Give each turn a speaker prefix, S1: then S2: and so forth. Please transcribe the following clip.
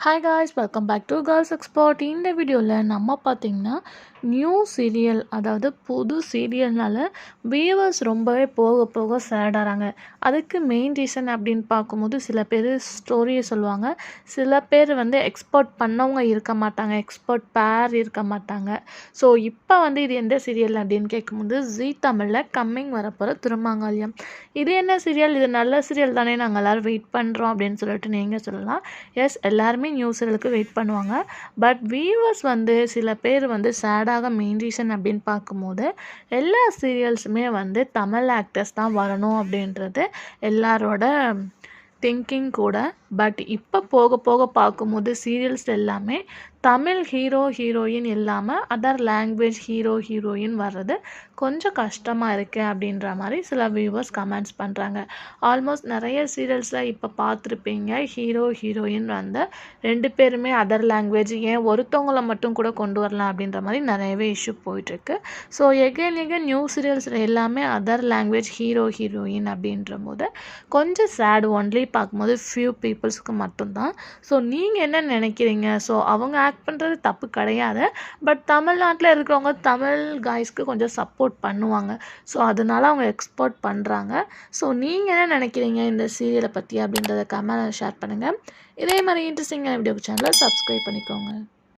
S1: Hi guys welcome back to girls expert இந்த வீடியோவில் நம்ம பார்த்திங்கன்னா நியூ சீரியல் அதாவது புது சீரியல்னால வியூவர்ஸ் ரொம்பவே போக போக சேடாகிறாங்க அதுக்கு மெயின் ரீசன் அப்படின்னு பார்க்கும்போது சில பேர் ஸ்டோரியை சொல்லுவாங்க. சில பேர் வந்து எக்ஸ்பர்ட் பண்ணவங்க இருக்க மாட்டாங்க எக்ஸ்பர்ட் பேர் இருக்க மாட்டாங்க. ஸோ இப்போ வந்து இது எந்த சீரியல் அப்படின்னு கேட்கும்போது ஜீ தமிழில் கம்மிங் வரப்போகிற திருமாங்கல்யம். இது என்ன சீரியல் இது நல்ல சீரியல் தானே நாங்கள் எல்லோரும் வெயிட் பண்ணுறோம் அப்படின்னு சொல்லிட்டு நீங்கள் சொல்லலாம். எஸ் எல்லாருமே நியூ சீரியலுக்கு வெயிட் பண்ணுவாங்க. பட் வியூவர்ஸ் வந்து சில பேர் வந்து சேடாக மெயின் ரீசன் அப்படின்னு பார்க்கும்போது எல்லா சீரியல்ஸுமே வந்து தமிழ் ஆக்டர்ஸ் தான் வரணும் அப்படின்றது எல்லாரோட திங்கிங் கூட. பட் இப்போ போக போக பார்க்கும்போது சீரியல்ஸ் எல்லாமே தமிழ் ஹீரோ ஹீரோயின் இல்லாமல் அதர் லாங்குவேஜ் ஹீரோ ஹீரோயின் வர்றது கொஞ்சம் கஷ்டமாக இருக்குது அப்படின்ற மாதிரி சில வியூவர்ஸ் கமெண்ட்ஸ் பண்ணுறாங்க ஆல்மோஸ்ட் நிறைய சீரியல்ஸில் இப்போ பார்த்துருப்பீங்க ஹீரோ ஹீரோயின் வந்து ரெண்டு பேருமே அதர் லாங்குவேஜ் ஏன் ஒருத்தவங்களை மட்டும் கூட கொண்டு வரலாம் அப்படின்ற மாதிரி நிறையவே இஷ்யூ போயிட்டுருக்கு. ஸோ எகைன் எகைன் நியூ சீரியல்ஸில் எல்லாமே அதர் லாங்குவேஜ் ஹீரோ ஹீரோயின் அப்படின்ற போது கொஞ்சம் சேட் ஒன்லி பார்க்கும்போது ஃபியூ பீப்புள்ஸுக்கு மட்டும்தான். ஸோ நீங்கள் என்ன நினைக்கிறீங்க? ஸோ அவங்க ஆக்ட் பண்ணுறது தப்பு கிடையாது. பட் தமிழ்நாட்டில் இருக்கிறவங்க தமிழ் காய்ஸ்க்கு கொஞ்சம் சப்போர்ட் பண்ணுவாங்க. ஸோ அதனால அவங்க எக்ஸ்போர்ட் பண்ணுறாங்க ஸோ நீங்கள் என்ன நினைக்கிறீங்க இந்த சீரியலை பற்றி அப்படின்றத கமெண்ட் ஷேர் பண்ணுங்கள் இதே மாதிரி இன்ட்ரெஸ்டிங்கான வீடியோ சேனலை சப்ஸ்கிரைப் பண்ணிக்கோங்க.